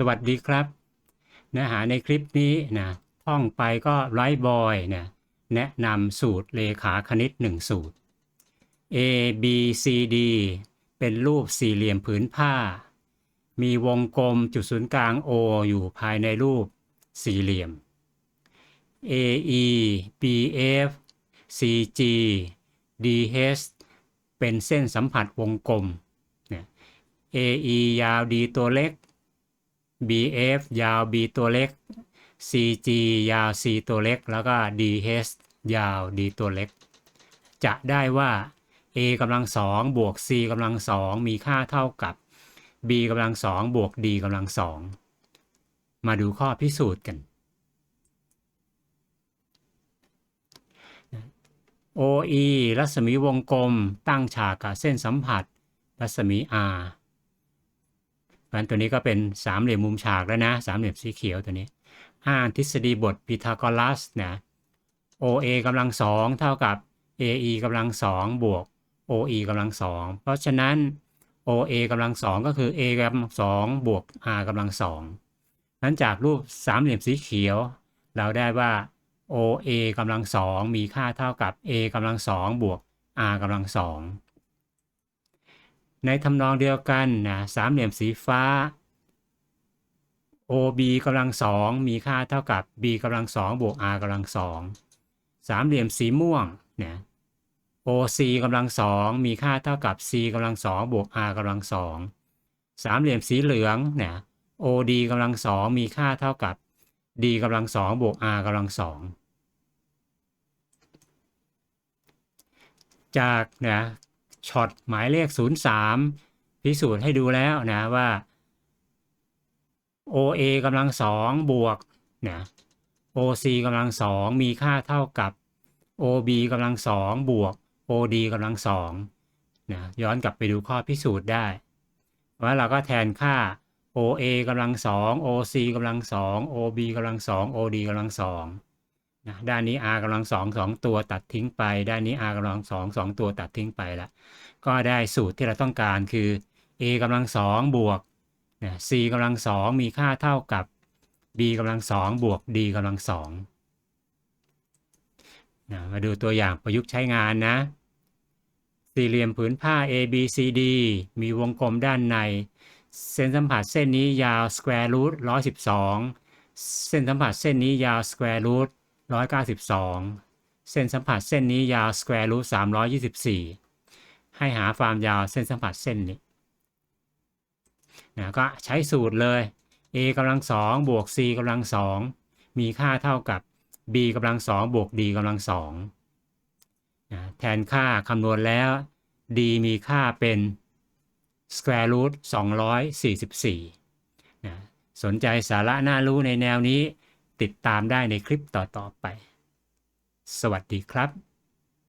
สวัสดีครับ เนื้อหาในคลิปนี้นะท่องไปก็ไร้บอยนะแนะนำสูตรเลขาคณิต 1 สูตร A B C D เป็นรูปสี่เหลี่ยมผืนผ้า มีวงกลมจุดศูนย์กลาง O อยู่ภายในรูปสี่เหลี่ยม A E B F C G D H เป็นเส้นสัมผัสวงกลมเนี่ย A E ยาว D ตัวเล็ก BF ยาว B ตัวเล็ก CG ยาว C ตัวเล็ก แล้วก็ DH ยาว D ตัวเล็ก จะได้ว่า A กำลังสองบวก C กำลังสองมีค่าเท่ากับ B กำลังสองบวก D กำลังสองมาดูข้อพิสูจน์กัน OE รัศมีวงกลมตั้งฉากกับเส้นสัมผัส รัศมี R เพราะฉะนั้นตัวนี้ก็เป็นสามเหลี่ยมมุมฉากแล้วนะสามเหลี่ยมสีเขียวตัวนี้อ้าทฤษฎีบทพีทาโกรัสนะ OA กำลังสองเท่ากับ AE กำลังสองบวก OE กำลังสองเพราะฉะนั้น OA กำลังสองก็คือ A กำลังสองบวก R กำลังสองนั้นจากรูปสามเหลี่ยมสีเขียว เราได้ว่า OA กำลังสองมีค่าเท่ากับ A กำลังสองบวก R กำลังสอง ในทำนองเดียวกันนะสามเหลี่ยมสีฟ้า OB กำลังสองมีค่าเท่ากับ B กำลังสองบวก R กำลังสองสามเหลี่ยมสีม่วงนะ OC กำลังสองมีค่าเท่ากับ C กำลังสองบวก R กำลังสองสามเหลี่ยมสีเหลืองนะ OD กำลังสองมีค่าเท่ากับ D กำลังสองบวก R กำลังสองจากนะ ช็อตหมายเลข 03 พิสูจน์ให้ดูแล้วนะว่า OA กำลังสองบวกนะ OC กำลังสองมีค่าเท่ากับ OB กำลังสองบวก OD กำลังสองนะย้อนกลับไปดูข้อพิสูจน์ได้ ว่าเราก็แทนค่า OA กำลังสอง OC กำลังสอง OB กำลังสอง OD กำลังสอง ด้านนี้ R กำลังสองสองตัวตัดทิ้งไป ด้านนี้ R กำลังสองสองตัวตัดทิ้งไปละก็ได้สูตรที่เราต้องการคือ A กำลังสองบวกนะ C กำลังสองมีค่าเท่ากับ B กำลังสองบวก D กำลังสองนะมาดูตัวอย่างประยุกต์ใช้งานนะ สี่เหลี่ยมผืนผ้า A B C D มีวงกลมด้านใน เส้นสัมผัสเส้นนี้ยาว square root 112 เส้นสัมผัสเส้นนี้ยาว square root 192 เส้นสัมผัสเส้นนี้ยาว square root 324 ให้หาความยาวเส้นสัมผัสเส้นนี้นะก็ใช้สูตรเลย a กำลังสองบวก c กำลังสองมีค่าเท่ากับ b กำลังสองบวก d กำลังสองนะแทนค่าคำนวณแล้ว d มีค่าเป็น square root 244นะสนใจสาระน่ารู้ในแนวนี้ ติดตามได้ในคลิปต่อๆไป สวัสดีครับ